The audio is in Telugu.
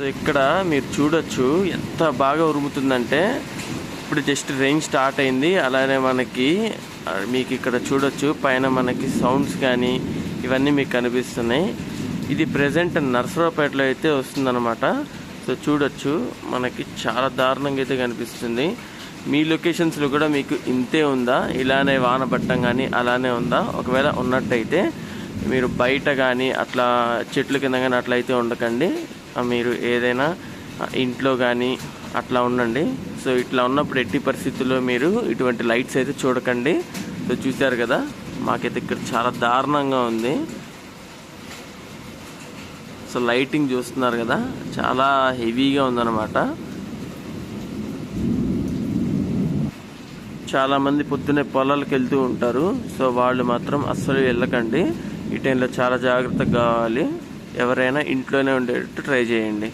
సో ఇక్కడ మీరు చూడొచ్చు ఎంత బాగా ఉరుముతుందంటే ఇప్పుడు జస్ట్ రెయిన్ స్టార్ట్ అయింది. అలానే మనకి మీకు ఇక్కడ చూడొచ్చు. పైన మనకి సౌండ్స్ కానీ ఇవన్నీ మీకు కనిపిస్తున్నాయి. ఇది ప్రజెంట్ నర్సరావుపేటలో అయితే వస్తుందన్నమాట. సో చూడొచ్చు. మనకి చాలా దారుణంగా అయితే కనిపిస్తుంది. మీ లొకేషన్స్లో కూడా మీకు ఇంతే ఉందా? ఇలానే వాన పట్టం కానీ అలానే ఉందా? ఒకవేళ ఉన్నట్టయితే మీరు బయట కానీ అట్లా చెట్ల కింద కానీ అట్లా అయితే ఉండకండి. మీరు ఏదైనా ఇంట్లో కానీ అట్లా ఉండండి. సో ఇట్లా ఉన్నప్పుడు ఎట్టి పరిస్థితుల్లో మీరు ఇటువంటి లైట్స్ అయితే చూడకండి. సో చూశారు కదా మాకైతే ఇక్కడ చాలా దారుణంగా ఉంది. సో లైటింగ్ చూస్తున్నారు కదా చాలా హెవీగా ఉందన్నమాట. చాలామంది పొద్దునే పొద్దున్నే పొలాలకు వెళ్తూ ఉంటారు. సో వాళ్ళు మాత్రం అస్సలు వెళ్ళకండి. ఈ టైంలో చాలా జాగ్రత్తగా కావాలి ఎవరైనా ఇంట్లోనే ఉండేటట్టు ట్రై చేయండి.